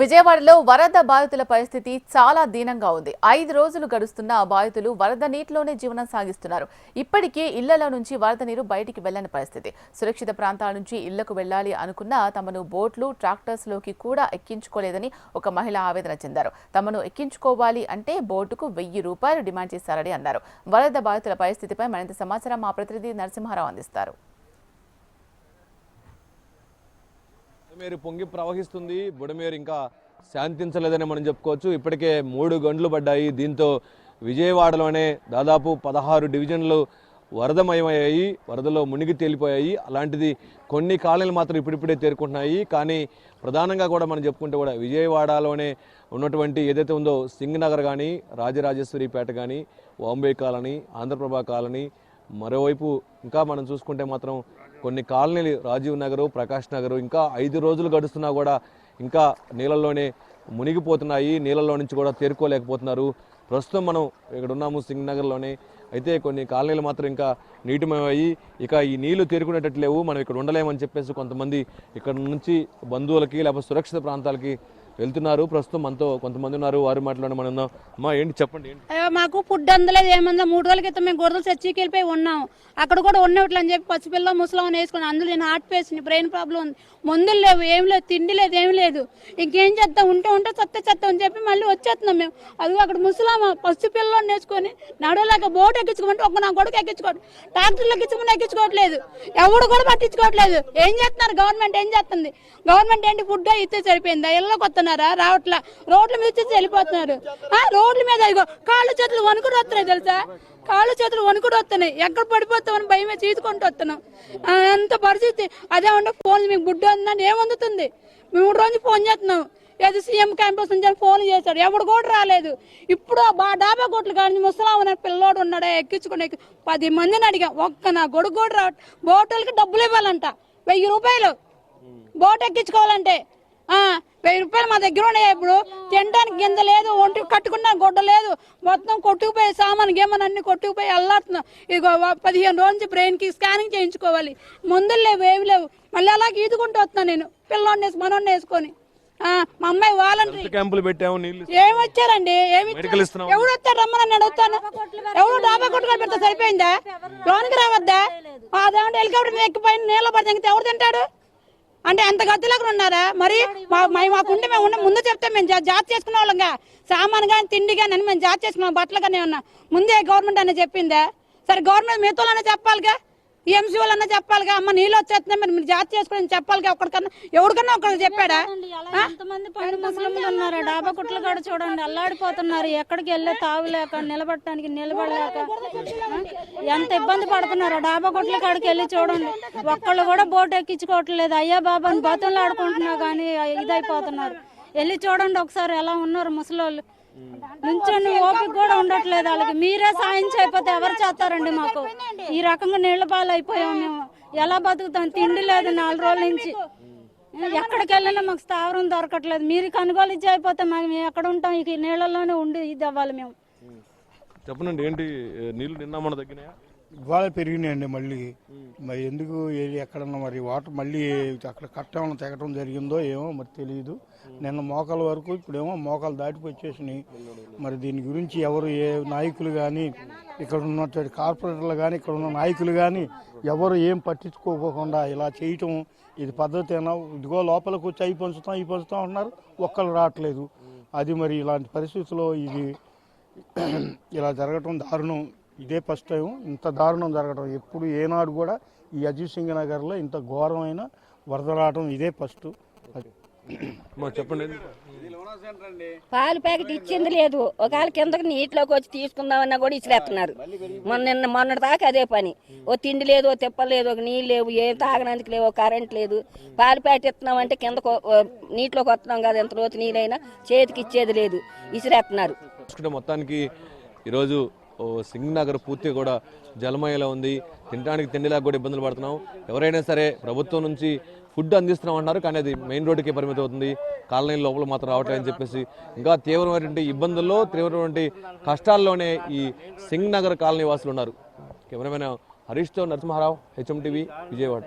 విజయవాడలో వరద బాధితుల పరిస్థితి చాలా దీనంగా ఉంది. ఐదు రోజులు గడుస్తున్న బాధితులు వరద నీటిలోనే జీవనం సాగిస్తున్నారు. ఇప్పటికే ఇళ్ళలో నుంచి వరద నీరు బయటికి వెళ్ళని పరిస్థితి. సురక్షిత ప్రాంతాల నుంచి ఇళ్ళకు వెళ్ళాలి అనుకున్న తమను బోట్లు ట్రాక్టర్స్లోకి కూడా ఎక్కించుకోలేదని ఒక మహిళ ఆవేదన చెందారు. తమను ఎక్కించుకోవాలి అంటే బోటుకు వెయ్యి రూపాయలు డిమాండ్ చేశారని అన్నారు. వరద బాధితుల పరిస్థితిపై మరింత సమాచారం మా ప్రతినిధి నరసింహారావు అందిస్తారు. బుడమేరు పొంగి ప్రవహిస్తుంది. బుడమేరు ఇంకా శాంతించలేదని మనం చెప్పుకోవచ్చు. ఇప్పటికే మూడు గంటలు పడ్డాయి. దీంతో విజయవాడలోనే దాదాపు పదహారు డివిజన్లు వరదమయమయ్యాయి. వరదలో మునిగి తేలిపోయాయి. అలాంటిది కొన్ని కాలనీలు మాత్రం ఇప్పుడిప్పుడే తేరుకుంటున్నాయి. కానీ ప్రధానంగా కూడా మనం చెప్పుకుంటే కూడా విజయవాడలోనే ఉన్నటువంటి ఏదైతే ఉందో సింగ్ నగర్ కానీ రాజరాజేశ్వరిపేట కానీ బాంబే కాలనీ ఆంధ్రప్రభ కాలనీ మరోవైపు ఇంకా మనం చూసుకుంటే మాత్రం కొన్ని కాలనీలు రాజీవ్ నగరు ప్రకాష్ నగరు ఇంకా ఐదు రోజులు గడుస్తున్నా కూడా ఇంకా నీళ్ళల్లోనే మునిగిపోతున్నాయి. నీళ్ళలో నుంచి కూడా తేరుకోలేకపోతున్నారు. ప్రస్తుతం మనం ఇక్కడ ఉన్నాము సింగ్ నగర్లోనే. అయితే కొన్ని కాలనీలు మాత్రం ఇంకా నీటిమయమయ్యి ఇక ఈ నీళ్ళు తేరుకునేటట్టు లేవు. మనం ఇక్కడ ఉండలేమని చెప్పేసి కొంతమంది ఇక్కడ నుంచి బంధువులకి లేకపోతే సురక్షిత ప్రాంతాలకి వెళ్తున్నారు. ప్రస్తుతం మనతో కొంతమంది ఉన్నారు. వారి మాటలోనే మనం మా అమ్మా ఏంటి చెప్పండి ఏంటి? అయ్యో మాకు ఫుడ్ అందలేదు. ఏమన్నా మూడు రోజుల క్రితం మేము గొర్రెలు చర్చికి వెళ్ళిపోయి ఉన్నాం. అక్కడ కూడా ఉన్నట్లు అని చెప్పి పసిపిల్ల ముసలం వేసుకుని అందులో నేను హార్ట్ పేషెంట్ బ్రెయిన్ ప్రాబ్లం ఉంది. మందులు లేవు. ఏం లేదు తిండి లేదు. ఏం లేదు. ఇంకేం చేద్దాం? ఉంటే ఉంటే చెత్త చెత్త అని చెప్పి మళ్ళీ వచ్చేస్తున్నాం మేము. అది అక్కడ ముసలామ పసిపిల్లని నేర్చుకొని నడవలేక బోట్ ఎక్కించుకోమంటే ఒక నా కొడుకు ఎక్కించుకోవడం ట్రాక్టర్లు ఎక్కించుకుని ఎక్కించుకోవట్లేదు. ఎవడు కూడా పట్టించుకోవట్లేదు. ఏం చేస్తున్నారు? గవర్నమెంట్ ఏం చేస్తుంది? గవర్నమెంట్ ఏంటి? ఫుడ్ ఇస్తే సరిపోయిందా? ఇళ్ళకి వస్తున్నారా రావట్లా. రోడ్ల మీద వచ్చేసి వెళ్ళిపోతున్నారు. ఆ, రోడ్ల మీద ఇగో కాళ్ళు చేతులు వణుకుడు వస్తున్నాయి తెలుసా? కాళ్ళు చేతులు వణుకుడు వస్తున్నాయి. ఎక్కడ పడిపోతామని భయమే తీసుకుంటూ వస్తున్నాం. ఆ, అంత పరిస్థితి. అదే ఉండే ఫోన్ మీకు బుడ్డ ఉందని ఏమందుతుంది మేము మూడు రోజులు ఫోన్ చేస్తున్నాం. ఏది సీఎం క్యాంపస్ నుంచి ఫోన్ చేశాడు ఎవడు కూడా రాలేదు. ఇప్పుడు బా డాబా కొట్లు కానీ ముసలాం అనే పిల్లోడు ఉన్నాడే ఎక్కించుకునే పది మందిని అడిగాం. ఒక్క నా గొడుగు కూడా రావట్ బోటల్కి డబ్బులు ఇవ్వాలంట. వెయ్యి రూపాయలు. బోట్ ఎక్కించుకోవాలంటే. వెయ్యి రూపాయలు మా దగ్గర ఉన్నాయి ఇప్పుడు. తినడానికి గింజ లేదు ఒంటి కట్టుకున్న గుడ్డ లేదు. మొత్తం కొట్టుకుపోయి సామాన్ గేమని అన్ని కొట్టుకుపోయి అల్లాడుతున్నాం. ఇగో వ- పదిహేను రోజుల నుంచి బ్రెయిన్కి స్కానింగ్ చేయించుకోవాలి. మందులు లేవు ఏమి లేవు. మళ్ళీ అలా ఈదుకుంటూ వస్తున్నాను నేను పిల్లోడిని వేసి మనోడిని వేసుకొని. ఆ, మా అమ్మాయి వాలంటరీ. క్యాంపులు పెట్టాము నీళ్ళు ఏమి వచ్చారండి? ఏమి ఎవడు వస్తాడు రమ్మని నేను అడుగుతాను. ఎవడు డాబా కొట్టుకొని పెడితే సరిపోయిందా? లోనికి రావద్దా? అదేమంటే హెలికాప్టర్ ఎక్కిపోయిన నీళ్ళ పడితే ఎవడు తింటాడు? అంటే అంత గతిలోకి ఉన్నారా మరి మా- మేము ఉన్న ముందు చెప్తే మేము జాతి చేసుకునే వాళ్ళంగా సామాన్ కానీ తిండి కానీ అని మేము జాతి చేసుకున్నాం బట్టలు కానీ ఉన్నా ముందే గవర్నమెంట్ అనే చెప్పిందా? సరే గవర్నమెంట్ మీతోనే చెప్పాలిగా. ఈఎంసీ వాళ్ళన్నా చెప్పాలిగా? అమ్మ నీళ్ళు వచ్చేస్తున్నాయి మరి మీరు జాతి చేసుకుని చెప్పాలిగా ఒక్కడికన్నా ఎవరికన్నా ఒకరికి చెప్పాడా? ఎంతమంది పండు ఉన్నారు? డాబా కుట్లు కూడా చూడండి అల్లాడిపోతున్నారు. ఎక్కడికి వెళ్ళే తావులేక నిలబడటానికి నిలబడలేక? ఎంత ఇబ్బంది పడుతున్నారు? డాబా కుట్ల కాడికి వెళ్ళి చూడండి. ఒక్కళ్ళు కూడా బోట్ ఎక్కించుకోవట్లేదు. అయ్యా బాబా అని బతులు ఆడుకుంటున్నా కానీ ఇదైపోతున్నారు. వెళ్ళి చూడండి ఒకసారి ఎలా ఉన్నారు ముసలోళ్ళు. నుంచొని ఓపిక కూడా ఉండట్లేదు వాళ్ళకి. మీరే సాయం చేయకపోతే ఎవరు చేస్తారండి మాకు? ఈ రకంగా నీళ్ళ పాలు అయిపోయాం మేము. ఎలా బతుకుతాం? తిండి లేదు నాలుగు రోజుల నుంచి. ఎక్కడికి వెళ్ళినా మాకు స్థావరం దొరకట్లేదు. మీరు కొనుగోలు ఇచ్చి అయిపోతే మాకు మేము ఎక్కడ ఉంటాం? ఇక ఈ నీళ్ళలోనే ఉండి ఇది అవ్వాలి మేము. చెప్పనండి ఏంటి ఏ, నీళ్ళు నిన్న మన తగ్గినాయా ఇవాళ పెరిగినాయండి మళ్ళీ. మరి ఎందుకు ఏది ఎక్కడన్నా మరి వాటర్ మళ్ళీ అక్కడ కట్టడం తెగటం జరిగిందో ఏమో మరి తెలియదు నిన్న మోకాల వరకు ఇప్పుడేమో మోకాలు దాటిపోయి వచ్చేసినాయి. మరి దీని గురించి ఎవరు ఏ నాయకులు కానీ ఇక్కడ ఉన్నటువంటి కార్పొరేటర్లు కానీ ఇక్కడ ఉన్న నాయకులు కానీ ఎవరు ఏం పట్టించుకోకుండా ఇలా చేయటం ఇది పద్ధతేనా ఇదిగో లోపలికి వచ్చి అయి పంచుతాం ఈ పంచుతాం అంటున్నారు. ఒక్కళ్ళు రావట్లేదు. అది మరి ఇలాంటి పరిస్థితుల్లో ఇది ఇలా జరగటం దారుణం. ఇదే ఫస్ట్ టైం ఇంత దారుణం జరగటం ఎప్పుడు ఏనాడు కూడా ఈ అజిత్ సింగ్ నగర్లో ఇంత ఘోరమైన వరద రావటం ఇదే ఫస్ట్. చెప్పండి? పాలు ప్యాకెట్ ఇచ్చింది లేదు. ఒకవేళ కిందకి నీటిలోకి వచ్చి తీసుకుందామన్నా కూడా ఇసిరేస్తున్నారు. మొన్న నిన్న మొన్నటి దాకా అదే పని. ఓ తిండి లేదు ఓ తిప్పలేదు ఒక నీళ్ళు లేవు ఏం తాగడానికి లేవు కరెంట్ లేదు. పాలు ప్యాకెట్ ఇస్తున్నామంటే కిందకు ఓ, నీటిలోకి వస్తున్నాం కదా ఎంత లోతు నీళ్ళైనా చేతికి ఇచ్చేది లేదు. ఇసిరేస్తున్నారు. మొత్తానికి ఈరోజు సింగ్ నగర్ పూర్తిగా కూడా జలమయలో ఉంది. తినడానికి తిండిలాగా కూడా ఇబ్బందులు పడుతున్నాం. ఎవరైనా సరే ప్రభుత్వం నుంచి ఫుడ్ అందిస్తున్నాం అన్నారు కానీ అది మెయిన్ రోడ్డుకే పరిమితం అవుతుంది. కాలనీ లోపల మాత్రం రావట్లేదని చెప్పేసి ఇంకా తీవ్రమైనటువంటి ఇబ్బందుల్లో తీవ్రమైనటువంటి కష్టాల్లోనే ఈ సింగ్ నగర్ కాలనీ వాసులు ఉన్నారు. కెమెరామెన్ హరీష్తో నరసింహారావు హెచ్ఎం టీవీ విజయవాడ.